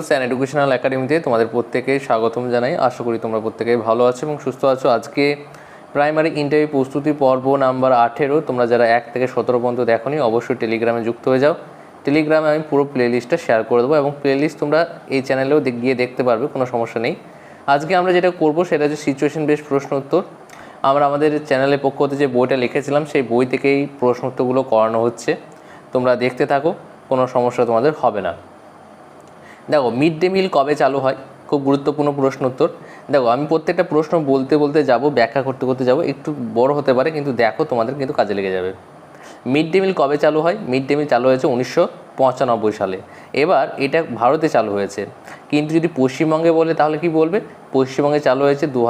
স্যান educational একাডেমিতে তোমাদের প্রত্যেকে স্বাগতম জানাই। আশা করি তোমরা প্রত্যেকেই ভালো আছো এবং সুস্থ আছো। আজকে প্রাইমারি ইন্টারভিউ প্রস্তুতি পর্ব নাম্বার আঠেরো। তোমরা যারা এক থেকে সতেরো পর্যন্ত দেখোনি, অবশ্যই টেলিগ্রামে যুক্ত হয়ে যাও। টেলিগ্রামে আমি পুরো প্লেলিস্টটা শেয়ার করে দেবো এবং প্লেলিস্ট তোমরা এই চ্যানেলেও গিয়ে দেখতে পারবে, কোনো সমস্যা নেই। আজকে আমরা যেটা করব, সেটা হচ্ছে সিচুয়েশন বেস প্রশ্ন উত্তর আমরা আমাদের চ্যানেলের পক্ষ থেকে যে বইটা লিখেছিলাম, সেই বই থেকেই প্রশ্ন উত্তরগুলো করানো হচ্ছে। তোমরা দেখতে থাকো, কোনো সমস্যা তোমাদের হবে না। দেখো মিড ডে মিল কবে চালু হয়? খুব গুরুত্বপূর্ণ প্রশ্ন উত্তর। দেখো, আমি প্রত্যেকটা প্রশ্ন বলতে বলতে যাব, ব্যাখ্যা করতে করতে যাব, একটু বড় হতে পারে, কিন্তু দেখো তোমাদের কিন্তু কাজে লেগে যাবে। মিড ডে মিল কবে চালু হয়? মিড ডে মিল চালু হয়েছে উনিশশো পঁচানব্বই সালে। এবার এটা ভারতে চালু হয়েছে। কিন্তু যদি পশ্চিমবঙ্গে বলে, তাহলে কি বলবে? পশ্চিমবঙ্গে চালু হয়েছে দু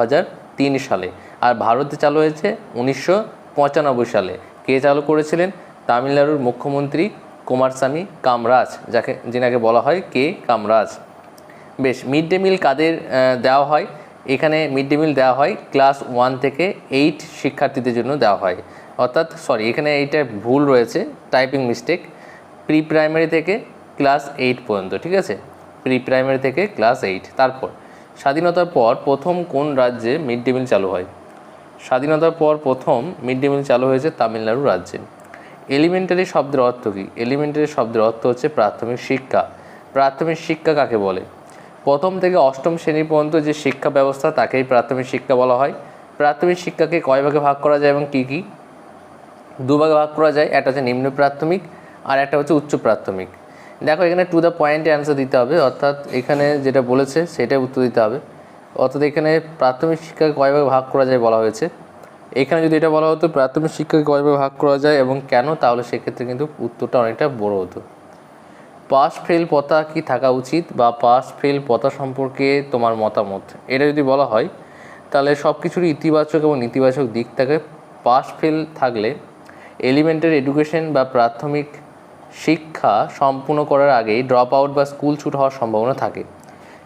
সালে। আর ভারতে চালু হয়েছে উনিশশো পঁচানব্বই সালে। কে চালু করেছিলেন? তামিলনাড়ুর মুখ্যমন্ত্রী কুমারস্বামী কামরাজ, যাকে, যেনাকে বলা হয় কে কামরাজ। বেশ, মিড ডে মিল কাদের দেওয়া হয়? এখানে মিড ডে মিল দেওয়া হয় ক্লাস ওয়ান থেকে এইট শিক্ষার্থীদের জন্য দেওয়া হয়। অর্থাৎ, সরি, এখানে এইটা ভুল রয়েছে, টাইপিং মিস্টেক। প্রি প্রাইমারি থেকে ক্লাস এইট পর্যন্ত, ঠিক আছে? প্রি প্রাইমারি থেকে ক্লাস এইট, তারপর স্বাধীনতার পর প্রথম কোন রাজ্যে মিড ডে মিল চালু হয়? স্বাধীনতার পর প্রথম মিড ডে মিল চালু হয়েছে তামিলনাড়ু রাজ্যে। এলিমেন্টারি শব্দের অর্থ কী? এলিমেন্টারি শব্দের অর্থ হচ্ছে প্রাথমিক শিক্ষা। প্রাথমিক শিক্ষা কাকে বলে? প্রথম থেকে অষ্টম শ্রেণি পর্যন্ত যে শিক্ষা ব্যবস্থা, তাকেই প্রাথমিক শিক্ষা বলা হয়। প্রাথমিক শিক্ষাকে কয় ভাগে ভাগ করা যায় এবং কী কী? দুভাগে ভাগ করা যায়। একটা হচ্ছে নিম্ন প্রাথমিক আর একটা হচ্ছে উচ্চ প্রাথমিক। দেখো, এখানে টু দ্য পয়েন্টে অ্যান্সার দিতে হবে। অর্থাৎ এখানে যেটা বলেছে, সেটাই উত্তর দিতে হবে। অর্থাৎ এখানে প্রাথমিক শিক্ষাকে কয় ভাগে ভাগ করা যায় বলা হয়েছে? এখানে যদি এটা বলা হতো, প্রাথমিক শিক্ষাকে কয় ভাগে ভাগ করা যায় এবং কেন, তাহলে সেক্ষেত্রে কিন্তু উত্তরটা অনেকটা বড় হতো। পাস ফেল পতা কি থাকা উচিত বা পাস ফেল পতা সম্পর্কে তোমার মতামত? এটা যদি বলা হয়, তাহলে সব কিছুরই ইতিবাচক এবং নেতিবাচক দিক থাকে। পাস ফেল থাকলে এলিমেন্টারি এডুকেশন বা প্রাথমিক শিক্ষা সম্পূর্ণ করার আগেই ড্রপ আউট বা স্কুল ছুট হওয়ার সম্ভাবনা থাকে।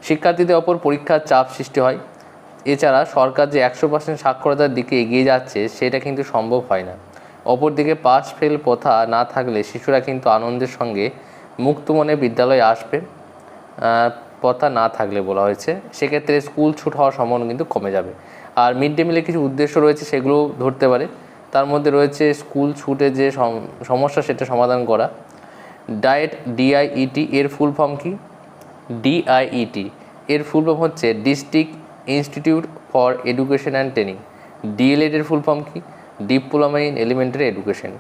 শিক্ষার্থীদের ওপর পরীক্ষার চাপ সৃষ্টি হয়। এছাড়া সরকার যে একশো পার্সেন্ট সাক্ষরতার দিকে এগিয়ে যাচ্ছে, সেটা কিন্তু সম্ভব হয় না। অপরদিকে পাস ফেল প্রথা না থাকলে শিশুরা কিন্তু আনন্দের সঙ্গে মুক্ত মনে বিদ্যালয়ে আসবে। প্রথা না থাকলে বলা হয়েছে। সেক্ষেত্রে স্কুল ছুট হওয়ার সম্ভাবনা কিন্তু কমে যাবে। আর মিড ডে মিলের কিছু উদ্দেশ্য রয়েছে সেগুলো ধরতে পারে। তার মধ্যে রয়েছে স্কুল ছুটে যে সম- সমস্যা সেটা সমাধান করা। ডায়েট ডিআইইটি এর ফুল ফর্ম কি? ডিআইইটি এর ফুল ফর্ম হচ্ছে district institute for education and training DLED এর ফুল ফর্ম কি? ডিপ্লোমা ইন এলিমেন্টারি এডুকেশন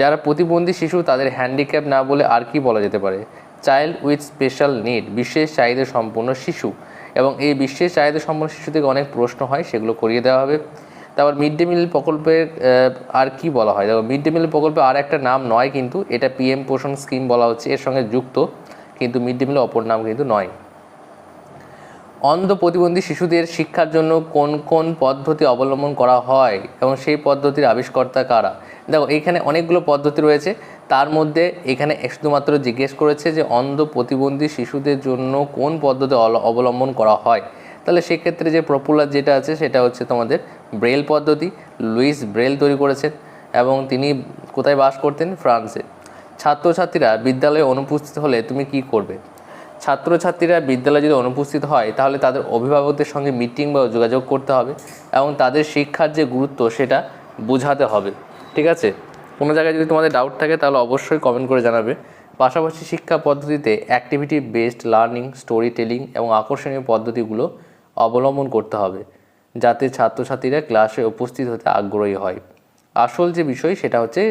যারা প্রতিবন্ধী শিশু, তাদের হ্যান্ডিক্যাপ না বলে আর কি বলা যেতে পারে? চাইল্ড উইথ স্পেশাল নিড বিশেষ চাহিদা সম্পন্ন শিশু। এবং এই বিশেষ চাহিদা সম্পন্ন শিশু থেকে অনেক প্রশ্ন হয়, সেগুলো করিয়ে দেওয়া হবে। তারপর মিড ডে মিল প্রকল্পের আর কি বলা হয়? দেখো মিড ডে মিল প্রকল্পে আর একটা নাম নয় কিন্তু, এটা পিএম পোষণ স্কিম বলা হচ্ছে, এর সঙ্গে যুক্ত। কিন্তু মিড ডে মিলের অপর নাম কিন্তু নয়। অন্ধ প্রতিবন্ধী শিশুদের শিক্ষার জন্য কোন কোন পদ্ধতি অবলম্বন করা হয় এবং সেই পদ্ধতির আবিষ্কর্তা কারা? দেখো, এখানে অনেকগুলো পদ্ধতি রয়েছে। তার মধ্যে এখানে শুধুমাত্র জিজ্ঞেস করেছে যে অন্ধ প্রতিবন্ধী শিশুদের জন্য কোন পদ্ধতি অবলম্বন করা হয়। তাহলে সেক্ষেত্রে যে পপুলার যেটা আছে, সেটা হচ্ছে তোমাদের ব্রেল পদ্ধতি। লুইস ব্রেল তৈরি করেছেন এবং তিনি কোথায় বাস করতেন? ফ্রান্সে। ছাত্রছাত্রীরা বিদ্যালয়ে অনুপস্থিত হলে তুমি কি করবে? ছাত্রছাত্রীরা বিদ্যালয়ে যদি অনুপস্থিত হয়, তাহলে তাদের অভিভাবকদের সঙ্গে মিটিং বা যোগাযোগ করতে হবে এবং তাদের শিক্ষার যে গুরুত্ব, সেটা বোঝাতে হবে। ঠিক আছে? কোনো জায়গায় যদি তোমাদের ডাউট থাকে, তাহলে অবশ্যই কমেন্ট করে জানাবে। পাশাপাশি শিক্ষা পদ্ধতিতে activity based learning story telling এবং আকর্ষণীয় পদ্ধতিগুলো অবলম্বন করতে হবে, যাতে ছাত্রছাত্রীরা ক্লাসে উপস্থিত হতে আগ্রহী হয়। আসল যে বিষয়, সেটা হচ্ছে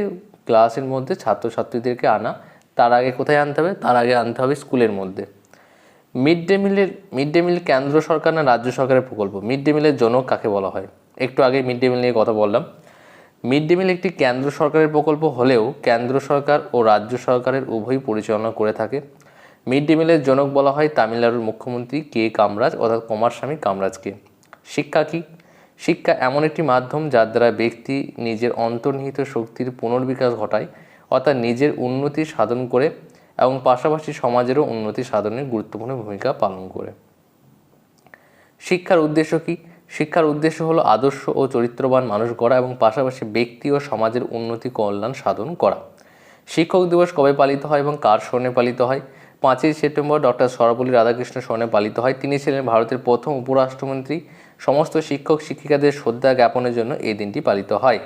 ক্লাসের মধ্যে ছাত্রছাত্রীদেরকে আনা। তার আগে কোথায় আনতে হবে? তার আগে আনতে হবে স্কুলের মধ্যে। মিড ডে মিলের মিড ডে মিল কেন্দ্র সরকার না রাজ্য সরকারের প্রকল্প? মিড ডে মিলের জনক কাকে বলা হয়? একটু আগে মিড ডে মিল নিয়ে কথা বললাম। মিড ডে মিল একটি কেন্দ্র সরকারের প্রকল্প হলেও কেন্দ্র সরকার ও রাজ্য সরকারের উভয়ই পরিচালনা করে থাকে। মিড ডে মিলের জনক বলা হয় তামিলনাড়ুর মুখ্যমন্ত্রী কে কামরাজ, অর্থাৎ কুমারস্বামী কামরাজকে। শিক্ষা কি? শিক্ষা এমন একটি মাধ্যম যার দ্বারা ব্যক্তি নিজের অন্তর্নিহিত শক্তির পুনর্বিকাশ ঘটায়, অর্থাৎ নিজের উন্নতি সাধন করে এবং পাশাপাশি সমাজেরও উন্নতি সাধনে গুরুত্বপূর্ণ ভূমিকা পালন করে। শিক্ষার উদ্দেশ্য কি? শিক্ষার উদ্দেশ্য হলো আদর্শ ও চরিত্রবান মানুষ গড়া এবং পাশাপাশি ব্যক্তি ও সমাজের উন্নতি কল্যাণ সাধন করা। শিক্ষক দিবস কবে পালিত হয় এবং কার স্মরণে পালিত হয়? পাঁচই সেপ্টেম্বর ডক্টর সর্বপল্লী রাধাকৃষ্ণ স্মরণে পালিত হয়। তিনি ছিলেন ভারতের প্রথম উপরাষ্ট্রমন্ত্রী। সমস্ত শিক্ষক শিক্ষিকাদের শ্রদ্ধা জ্ঞাপনের জন্য এই দিনটি পালিত হয়।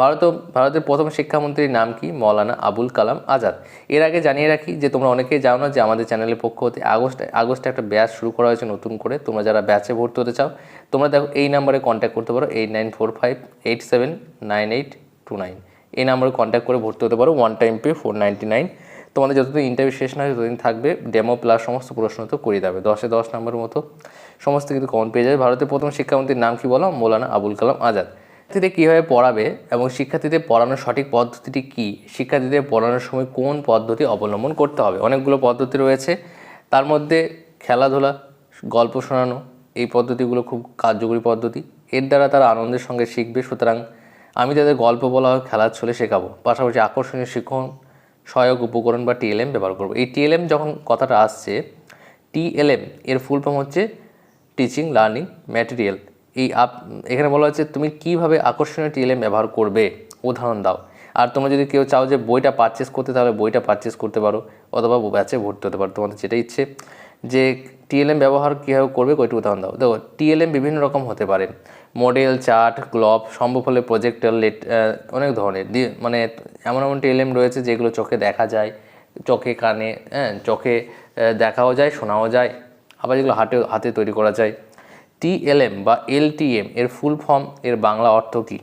ভারত ভারতের প্রথম শিক্ষামন্ত্রীর নাম কি? মৌলানা আবুল কালাম আজাদ। এর আগে জানিয়ে রাখি যে, তোমরা অনেকেই জানো না যে, আমাদের চ্যানেলের পক্ষ হতে আগস্ট আগস্টে একটা ব্যাচ শুরু করা হয়েছে নতুন করে। তোমরা যারা ব্যাচে ভর্তি হতে চাও, তোমরা দেখো এই নাম্বারে কন্ট্যাক্ট করতে পারো eight nine four five eight seven nine eight two nine এই নাম্বারে কন্ট্যাক্ট করে ভর্তি হতে পারো one time pay four ninety nine তোমাদের যতদিন ইন্টারভিউ শেষ না হয় ততদিন থাকবে ডেমো প্লাস সমস্ত প্রশ্ন তো করে দেবে দশে দশ নম্বরের মতো। সমস্ত কিন্তু কমন পেয়ে যাবে। ভারতের প্রথম শিক্ষামন্ত্রীর নাম কি বলো? মৌলানা আবুল কালাম আজাদ। শিক্ষার্থীদের কীভাবে পড়াবে এবং শিক্ষার্থীদের পড়ানোর সঠিক পদ্ধতিটি কী? শিক্ষার্থীদের পড়ানোর সময় কোন পদ্ধতি অবলম্বন করতে হবে? অনেকগুলো পদ্ধতি রয়েছে। তার মধ্যে খেলাধুলা, গল্প শোনানো, এই পদ্ধতিগুলো খুব কার্যকরী পদ্ধতি। এর দ্বারা তারা আনন্দের সঙ্গে শিখবে। সুতরাং আমি তাদের গল্প বলা হয় খেলার ছলে শেখাবো। পাশাপাশি আকর্ষণীয় শিক্ষণ, সহায়ক উপকরণ বা টিএলএম ব্যবহার করব। এই টিএলএম যখন কথাটা আসছে টিএলএম এর ফুল ফর্ম হচ্ছে টিচিং লার্নিং ম্যাটেরিয়াল এই আপ, এখানে বলা হচ্ছে তুমি কীভাবে আকর্ষণীয় টিএলএম ব্যবহার করবে? উদাহরণ দাও। আর তোমরা যদি কেউ চাও যে বইটা পারচেস করতে, তাহলে বইটা পারচেস করতে পারো, অথবা ব্যাচে ভর্তি হতে পারো। তোমাদের যেটা ইচ্ছে, যে টিএলএম ব্যবহার কীভাবে করবে কয়টি উদাহরণ দাও। দেখো, টিএলএম বিভিন্ন রকম হতে পারে। মডেল চার্ট গ্লব সম্ভব হলে প্রজেক্টর লেট অনেক ধরনের। মানে এমন এমন টিএলএম রয়েছে যেগুলো চোখে দেখা যায়, চোখে কানে হ্যাঁ চোখে দেখাও যায়, শোনাও যায়, আবার যেগুলো হাতে হাতে তৈরি করা যায়। টিএলএম বা এলটিএম এর ফুল ফর্ম এর বাংলা অর্থ কী?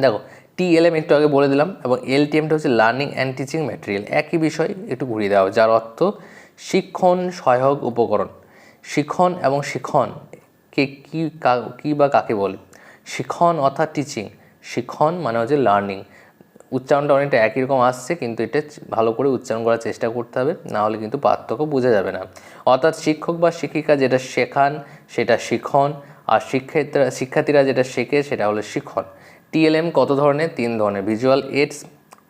দেখো টিএলএম একটু আগে বলে দিলাম এবং এলটিএমটা হচ্ছে লার্নিং অ্যান্ড টিচিং ম্যাটেরিয়াল একই বিষয় একটু ঘুরিয়ে দেওয়া যার অর্থ শিক্ষণ, সহায়ক, উপকরণ। শিক্ষণ এবং শিক্ষণ কে কী কা- বা কাকে বলে? শিক্ষণ অর্থাৎ টিচিং শিক্ষণ মানে হচ্ছে লার্নিং উচ্চারণটা অনেকটা একই রকম আসছে, কিন্তু এটা ভালো করে উচ্চারণ করার চেষ্টা করতে হবে, না হলে কিন্তু পার্থক্য বোঝা যাবে না। অর্থাৎ শিক্ষক বা শিক্ষিকা যেটা শেখান সেটা শিক্ষণ আর শিক্ষার্থীরা শিক্ষার্থীরা যেটা শেখে সেটা হলো শিক্ষণ টিএলএম কত ধরনের? তিন ধরনের। ভিজুয়াল এইডস,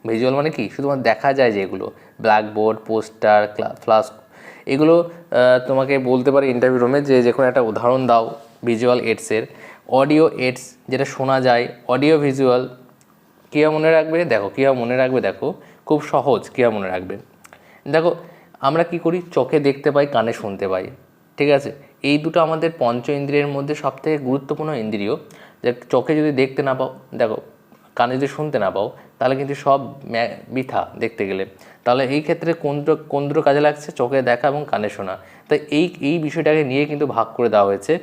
ভিজুয়াল মানে কি? শুধুমাত্র দেখা যায় যেগুলো ব্ল্যাকবোর্ড, পোস্টার ফ্লাস এগুলো তোমাকে বলতে পারে ইন্টারভিউ রুমে যে যে কোনো একটা উদাহরণ দাও ভিজুয়াল এইডসের। অডিও এইডস যেটা শোনা যায়, অডিও ভিজুয়াল, কীভাবে মনে রাখবে? দেখো, কীভাবে মনে রাখবে দেখো। খুব সহজ, কীভাবে মনে রাখবে? দেখো, আমরা কি করি? চোখে দেখতে পাই, কানে শুনতে পাই। ঠিক আছে? এই দুটো আমাদের পঞ্চ ইন্দ্রিয়ের মধ্যে সবথেকে গুরুত্বপূর্ণ ইন্দ্রিয়। যে চোখে যদি দেখতে না পাও, দেখো, কানে যদি শুনতে না পাও, তাহলে কিন্তু সব বৃথা দেখতে গেলে। তাহলে এই ক্ষেত্রে কোন দুটো- কোন দুটো কাজে লাগছে চোখে দেখা এবং কানে শোনা। তাই এই এই বিষয়টাকে নিয়ে কিন্তু ভাগ করে দেওয়া হয়েছে।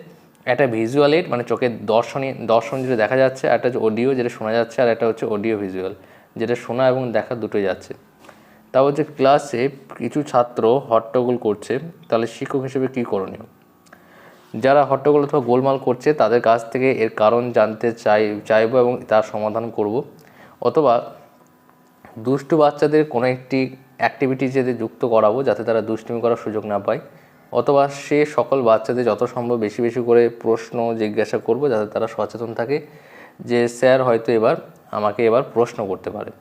একটা ভিজুয়াল এইড মানে চোখের দর্শনী, দর্শন যেটা দেখা যাচ্ছে একটা অডিও যেটা শোনা যাচ্ছে, আর একটা হচ্ছে অডিও ভিজুয়াল যেটা শোনা এবং দেখা দুটোই যাচ্ছে। তা হচ্ছে ক্লাসে কিছু ছাত্র হট্টগোল করছে, তাহলে শিক্ষক হিসেবে কী করণীয়? যারা হট্টগোল অথবা গোলমাল করছে, তাদের কাছ থেকে এর কারণ জানতে চাই, চাইব এবং তার সমাধান করব। অথবা দুষ্টু বাচ্চাদের কোনো একটি অ্যাক্টিভিটিজে যুক্ত করাবো, যাতে তারা দুষ্টুমি করার সুযোগ না পায়। অথবা সে সকল বাচ্চাদের যত সম্ভব বেশি বেশি করে প্রশ্ন জিজ্ঞাসা করব, যাতে তারা সচেতন থাকে যে, স্যার হয়তো এবার আমাকে এবার প্রশ্ন করতে পারে।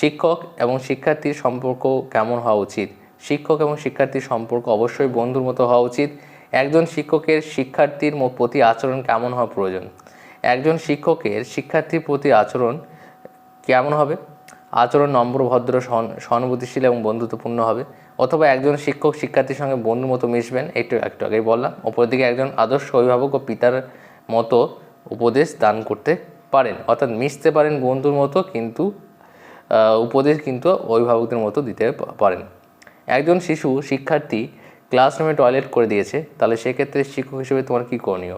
শিক্ষক এবং শিক্ষার্থীর সম্পর্ক কেমন হওয়া উচিত? শিক্ষক এবং শিক্ষার্থীর সম্পর্ক অবশ্যই বন্ধুর মতো হওয়া উচিত। একজন শিক্ষকের শিক্ষার্থীর প্রতি আচরণ কেমন হওয়া প্রয়োজন? একজন শিক্ষকের শিক্ষার্থীর প্রতি আচরণ কেমন হবে? আচরণ নম্র, ভদ্র সহান- সহানুভূতিশীল এবং বন্ধুত্বপূর্ণ হবে। অথবা একজন শিক্ষক শিক্ষার্থীর সঙ্গে বন্ধুর মতো মিশবেন, একটু একটু আগেই বললাম। অপরদিকে একজন আদর্শ অভিভাবক ও পিতার মতো উপদেশ দান করতে পারেন। অর্থাৎ মিশতে পারেন বন্ধুর মতো, কিন্তু উপদেশ কিন্তু অভিভাবকদের মতো দিতে পারেন। একজন শিশু শিক্ষার্থী ক্লাসরুমে টয়লেট করে দিয়েছে, তাহলে সেক্ষেত্রে শিক্ষক হিসেবে তোমার কী করণীয়?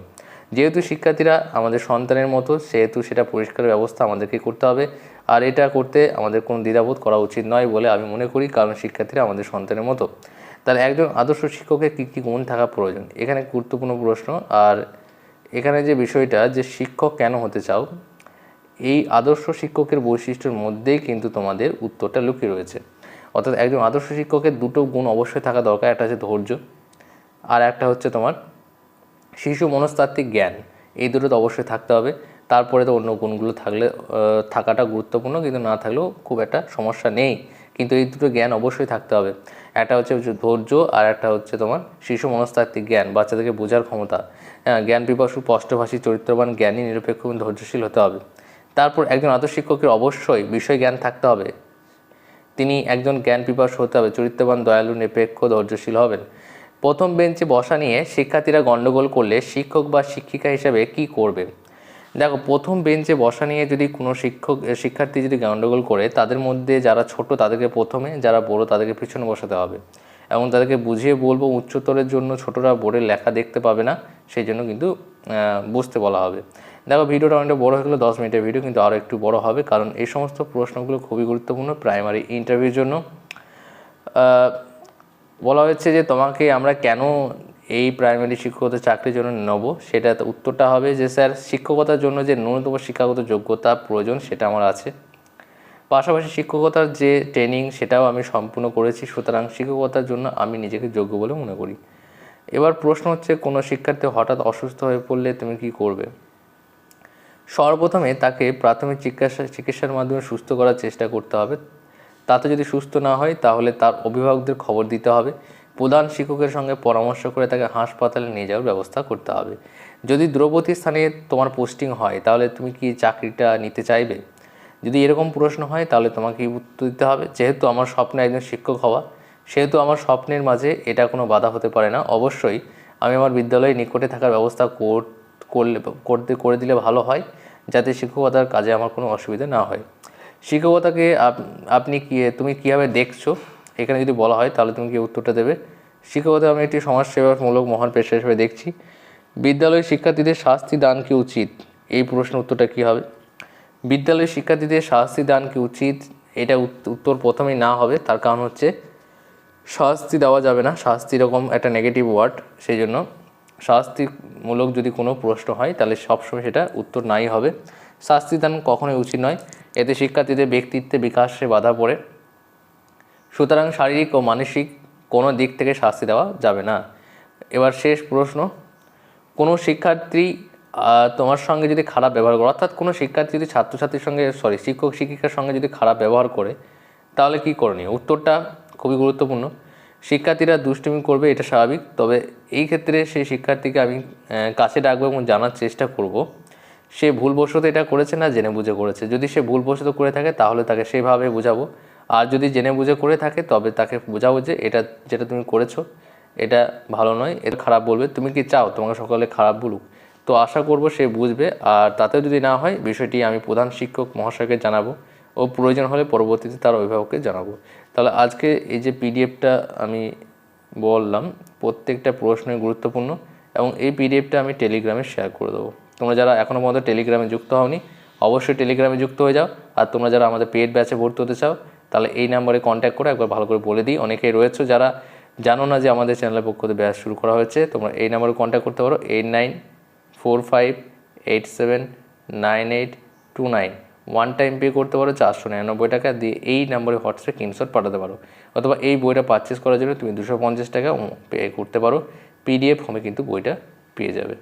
যেহেতু শিক্ষার্থীরা আমাদের সন্তানের মতো, সেহেতু সেটা পরিষ্কারের ব্যবস্থা আমাদেরকে করতে হবে। আর এটা করতে আমাদের কোনো দ্বিধাবোধ করা উচিত নয় বলে আমি মনে করি, কারণ শিক্ষার্থীরা আমাদের সন্তানের মতো। তাহলে একজন আদর্শ শিক্ষকের কী কী গুণ থাকা প্রয়োজন? এখানে গুরুত্বপূর্ণ প্রশ্ন। আর এখানে যে বিষয়টা যে শিক্ষক কেন হতে চাও এই আদর্শ শিক্ষকের বৈশিষ্ট্যের মধ্যেই কিন্তু তোমাদের উত্তরটা লুকিয়ে রয়েছে। অর্থাৎ একজন আদর্শ শিক্ষকের দুটো গুণ অবশ্যই থাকা দরকার, একটা হচ্ছে ধৈর্য আর একটা হচ্ছে তোমার শিশু মনস্তাত্ত্বিক জ্ঞান। এই দুটো তো অবশ্যই থাকতে হবে। তারপরে তো অন্য গুণগুলো থাকলে থাকাটা গুরুত্বপূর্ণ, কিন্তু না থাকলেও খুব একটা সমস্যা নেই। কিন্তু এই দুটো জ্ঞান অবশ্যই থাকতে হবে। একটা হচ্ছে ধৈর্য আর একটা হচ্ছে তোমার শিশু মনস্তাত্ত্বিক জ্ঞান, বাচ্চাদেরকে বোঝার ক্ষমতা। হ্যাঁ জ্ঞান পিপাসু, স্পষ্টভাষী, চরিত্রবান, জ্ঞানী, নিরপেক্ষ ধৈর্যশীল হতে হবে। তারপর একজন আদর্শ শিক্ষকের অবশ্যই বিষয় জ্ঞান থাকতে হবে। তিনি একজন জ্ঞান পিপাস হতে হবে, চরিত্রবান, দয়ালু, নিরপেক্ষ, ধৈর্যশীল হবেন। প্রথম বেঞ্চে বসা নিয়ে শিক্ষার্থীরা গণ্ডগোল করলে শিক্ষক বা শিক্ষিকা হিসেবে কি করবে? দেখো, প্রথম বেঞ্চে বসা নিয়ে যদি কোনো শিক্ষক, শিক্ষার্থী যদি গণ্ডগোল করে, তাদের মধ্যে যারা ছোট তাদেরকে প্রথমে, যারা বড় তাদেরকে পিছনে বসাতে হবে। এবং তাদেরকে বুঝিয়ে বলব, উচ্চতরের জন্য ছোটরা বোর্ডের লেখা দেখতে পাবে না, সেই জন্য কিন্তু বুঝতে বলা হবে। দেখো, ভিডিওটা অনেকটা বড় হয়ে গেলো দশ মিনিটের ভিডিও, কিন্তু আরও একটু বড় হবে, কারণ এই সমস্ত প্রশ্নগুলো খুবই গুরুত্বপূর্ণ প্রাইমারি ইন্টারভিউর জন্য। বলা হয়েছে যে তোমাকে আমরা কেন এই প্রাইমারি শিক্ষকতার চাকরির জন্য নেব? সেটা উত্তরটা হবে যে, স্যার, শিক্ষকতার জন্য যে ন্যূনতম শিক্ষাগত যোগ্যতা প্রয়োজন, সেটা আমার আছে। পাশাপাশি শিক্ষকতার যে ট্রেনিং সেটাও আমি সম্পূর্ণ করেছি, সুতরাং শিক্ষকতার জন্য আমি নিজেকে যোগ্য বলে মনে করি। এবার প্রশ্ন হচ্ছে, কোনো শিক্ষার্থী হঠাৎ অসুস্থ হয়ে পড়লে তুমি কি করবে? সর্বপ্রথমে তাকে প্রাথমিক চিকিৎসা, চিকিৎসার মাধ্যমে সুস্থ করার চেষ্টা করতে হবে। তাতে যদি সুস্থ না হয়, তাহলে তার অভিভাবকদের খবর দিতে হবে। প্রধান শিক্ষকের সঙ্গে পরামর্শ করে তাকে হাসপাতালে নিয়ে যাওয়ার ব্যবস্থা করতে হবে। যদি দ্রৌপদী স্থানে তোমার পোস্টিং হয়, তাহলে তুমি কি চাকরিটা নিতে চাইবে? যদি এরকম প্রশ্ন হয়, তাহলে তোমাকে উত্তর দিতে হবে। যেহেতু আমার স্বপ্ন একজন শিক্ষক হওয়া, সেহেতু আমার স্বপ্নের মাঝে এটা কোনো বাধা হতে পারে না। অবশ্যই আমি আমার বিদ্যালয়ে নিকটে থাকার ব্যবস্থা কর- করলে, করতে, করে দিলে ভালো হয়, যাতে শিক্ষকতার কাজে আমার কোনো অসুবিধা না হয়। শিক্ষকতাকে আপ- আপনি কি, তুমি কীভাবে দেখছ? এখানে যদি বলা হয়, তাহলে তুমি কি উত্তরটা দেবে? শিক্ষকতা আমি একটি সমাজসেবামূলক মহান পেশা হিসেবে দেখছি। বিদ্যালয়ের শিক্ষার্থীদের শাস্তি দান কি উচিত? এই প্রশ্নের উত্তরটা কী হবে? বিদ্যালয়ের শিক্ষার্থীদের শাস্তি দান কি উচিত? এটা উত্তর প্রথমেই না হবে, তার কারণ হচ্ছে, শাস্তি দেওয়া যাবে না। শাস্তি এরকম একটা নেগেটিভ ওয়ার্ড সেই জন্য শাস্তিমূলক যদি কোনো প্রশ্ন হয়, তাহলে সবসময় সেটা উত্তর নাই হবে। শাস্তি দান কখনোই উচিত নয়। এতে শিক্ষার্থীদের ব্যক্তিত্বে বিকাশে বাধা পড়ে। সুতরাং শারীরিক ও মানসিক কোনো দিক থেকে শাস্তি দেওয়া যাবে না। এবার শেষ প্রশ্ন। কোনো শিক্ষার্থী তোমার সঙ্গে যদি খারাপ ব্যবহার করে, অর্থাৎ কোনো শিক্ষার্থী যদি ছাত্রছাত্রীর সঙ্গে সরি শিক্ষক, শিক্ষিকার সঙ্গে যদি খারাপ ব্যবহার করে, তাহলে কি করণীয়? উত্তরটা খুবই গুরুত্বপূর্ণ। শিক্ষার্থীরা দুষ্টুমি করবে, এটা স্বাভাবিক। তবে এই ক্ষেত্রে সেই শিক্ষার্থীকে আমি কাছে ডাকবো এবং জানার চেষ্টা করব। সে ভুলবশত এটা করেছে না, জেনে বুঝে করেছে। যদি সে ভুলবশত করে থাকে, তাহলে তাকে সেভাবে বোঝাবো। আর যদি জেনে বুঝে করে থাকে, তবে তাকে বোঝাবো যে এটা, যেটা তুমি করেছ, এটা ভালো নয়, এটা খারাপ বলবে। তুমি কি চাও? তোমাকে সকালে খারাপ বলুক। তো আশা করব সে বুঝবে। আর তাতেও যদি না হয়, বিষয়টি আমি প্রধান শিক্ষক মহাশয়কে জানাব ও প্রয়োজন হলে পরবর্তীতে তার অভিভাবককে জানাব। তাহলে আজকে এই যে পিডিএফটা আমি বললাম, প্রত্যেকটা প্রশ্নই গুরুত্বপূর্ণ এবং এই পিডিএফটা আমি টেলিগ্রামে শেয়ার করে দেবো। তোমরা যারা এখনও পর্যন্ত টেলিগ্রামে যুক্ত হওনি, অবশ্যই টেলিগ্রামে যুক্ত হয়ে যাও। আর তোমরা যারা আমাদের পেড ব্যাচে ভর্তি হতে চাও, তাহলে এই নাম্বারে কন্ট্যাক্ট করে একবার ভালো করে বলে দিই। অনেকেই রয়েছে যারা জানো না যে আমাদের চ্যানেলের পক্ষ থেকে ব্যাচ শুরু করা হয়েছে, তোমরা এই নাম্বারে কন্ট্যাক্ট করতে পারো। Eight nine four five eight seven nine eight two nine one time pay করতে পারো চারশো নিরানব্বই টাকা, দিয়ে এই নাম্বারে হোয়াটসঅ্যাপে স্ক্রিনশট পাঠাতে পারো। অথবা এই বইটা পারচেস করার জন্য তুমি দুশো পঞ্চাশ টাকা পে করতে পারো। পিডিএফ ফর্মে কিন্তু বইটা পেয়ে যাবে।